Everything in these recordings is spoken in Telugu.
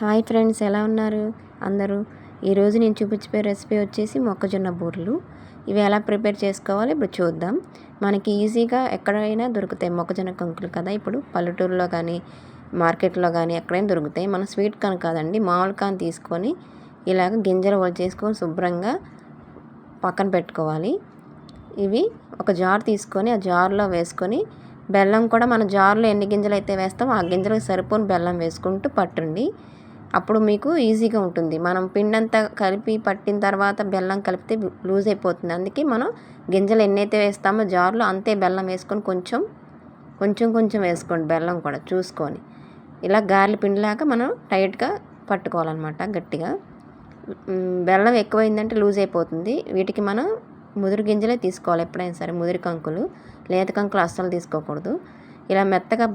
హాయ్ ఫ్రెండ్స్ ఎలా ఉన్నారు? అందరూ? ఈరోజు నేను చూపించిపోయే రెసిపీ వచ్చేసి మొక్కజొన్న బూరెలు. ఇవి ఎలా ప్రిపేర్ చేసుకోవాలి ఇప్పుడు చూద్దాం. మనకి ఈజీగా ఎక్కడైనా దొరుకుతాయి మొక్కజొన్న కంకులు కదా. ఇప్పుడు పల్లెటూరులో కానీ మార్కెట్లో కానీ ఎక్కడైనా దొరుకుతాయి. మన స్వీట్ కాన్ కాదండి మామూలు కాన్ తీసుకొని ఇలాగ గింజలు చేసుకొని శుభ్రంగా పక్కన పెట్టుకోవాలి. ఇవి ఒక జార్ తీసుకొని ఆ జార్లో వేసుకొని బెల్లం కూడా మన జార్లో ఎన్ని గింజలు అయితే వేస్తామో ఆ గింజలకు సరిపోని బెల్లం వేసుకుంటూ పట్టండి. అప్పుడు మీకు ఈజీగా ఉంటుంది. మనం పిండంతా కలిపి పట్టిన తర్వాత బెల్లం కలిపితే లూజ్ అయిపోతుంది. అందుకే మనం గింజలు ఎన్నైతే వేస్తామో జార్లో అంతే బెల్లం వేసుకొని కొంచెం కొంచెం కొంచెం వేసుకోండి బెల్లం కూడా చూసుకొని. ఇలా గారెల పిండిలాగా మనం టైట్గా పట్టుకోవాలన్నమాట గట్టిగా. బెల్లం ఎక్కువైందంటే లూజ్ అయిపోతుంది. వీటికి మనం ముదురు గింజలే తీసుకోవాలి ఎప్పుడైనా సరే ముదిరి కంకులు లేత కంకులు అస్సలు తీసుకోకూడదు. ఇలా మెత్తగా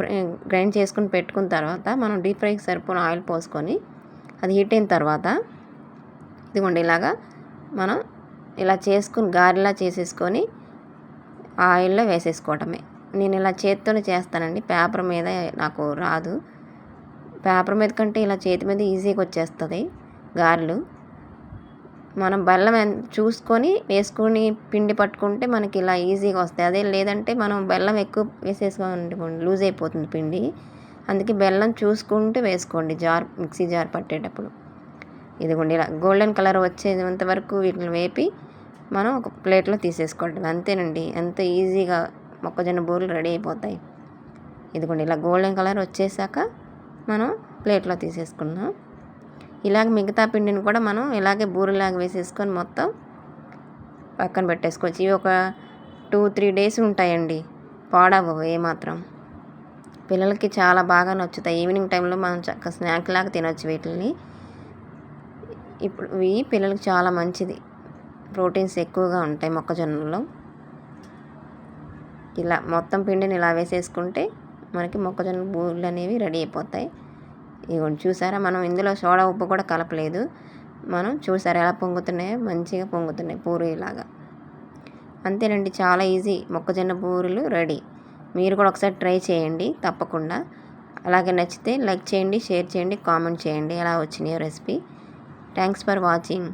గ్రైండ్ చేసుకుని పెట్టుకున్న తర్వాత మనం డీప్ ఫ్రైకి సరిపోయిన ఆయిల్ పోసుకొని అది హీట్ అయిన తర్వాత ఇదిగోండి ఇలాగా మనం ఇలా చేసుకుని గారెలా చేసేసుకొని ఆయిల్లో వేసేసుకోవటమే. నేను ఇలా చేతితోనే చేస్తానండి. పేపర్ మీద నాకు రాదు. పేపర్ మీద కంటే ఇలా చేతి మీద ఈజీగా వచ్చేస్తుంది గారెలు. మనం బెల్లం చూసుకొని వేసుకొని పిండి పట్టుకుంటే మనకి ఇలా ఈజీగా వస్తాయి. అదే లేదంటే మనం బెల్లం ఎక్కువ వేసేసుకోండి లూజ్ అయిపోతుంది పిండి. అందుకే బెల్లం చూసుకుంటూ వేసుకోండి జార్ మిక్సీ జార్ పట్టేటప్పుడు. ఇదిగోండి ఇలా గోల్డెన్ కలర్ వచ్చేంత వరకు వీటిని వేపి మనం ఒక ప్లేట్లో తీసేసుకోండి అంతేనండి. ఎంత ఈజీగా మొక్కజొన్న బూరెలు రెడీ అయిపోతాయి. ఇదిగోండి ఇలా గోల్డెన్ కలర్ వచ్చేసాక మనం ప్లేట్లో తీసేసుకున్నాం ఇలాగ మిగతా పిండిని కూడా మనం ఇలాగే బూరెలాగా వేసేసుకొని మొత్తం పక్కన పెట్టేసుకోవచ్చు. ఇవి ఒక టూ త్రీ డేస్ ఉంటాయండి. పాడవు ఏమాత్రం. పిల్లలకి చాలా బాగా నచ్చుతాయి. ఈవినింగ్ టైంలో మనం చక్క స్నాక్ లాగా తినొచ్చు వీటిని ఇప్పుడు ఇవి పిల్లలకి చాలా మంచిది. ప్రోటీన్స్ ఎక్కువగా ఉంటాయి మొక్కజొన్నలో ఇలా మొత్తం పిండిని ఇలా వేసేసుకుంటే మనకి మొక్కజొన్న బూరెలు అనేవి రెడీ అయిపోతాయి. ఇగోండి చూసారా మనం ఇందులో సోడా ఉప్పు కూడా కలపలేదు. మనం చూసారా ఎలా పొంగుతున్నాయో? మంచిగా పొంగుతున్నాయి పూరీలాగా. అంతేనండి చాలా ఈజీ. మొక్కజొన్న పూరీలు రెడీ. మీరు కూడా ఒకసారి ట్రై చేయండి తప్పకుండా. అలాగే నచ్చితే లైక్ చేయండి షేర్ చేయండి కామెంట్ చేయండి. ఎలా వచ్చినాయో రెసిపీ. Thanks for watching.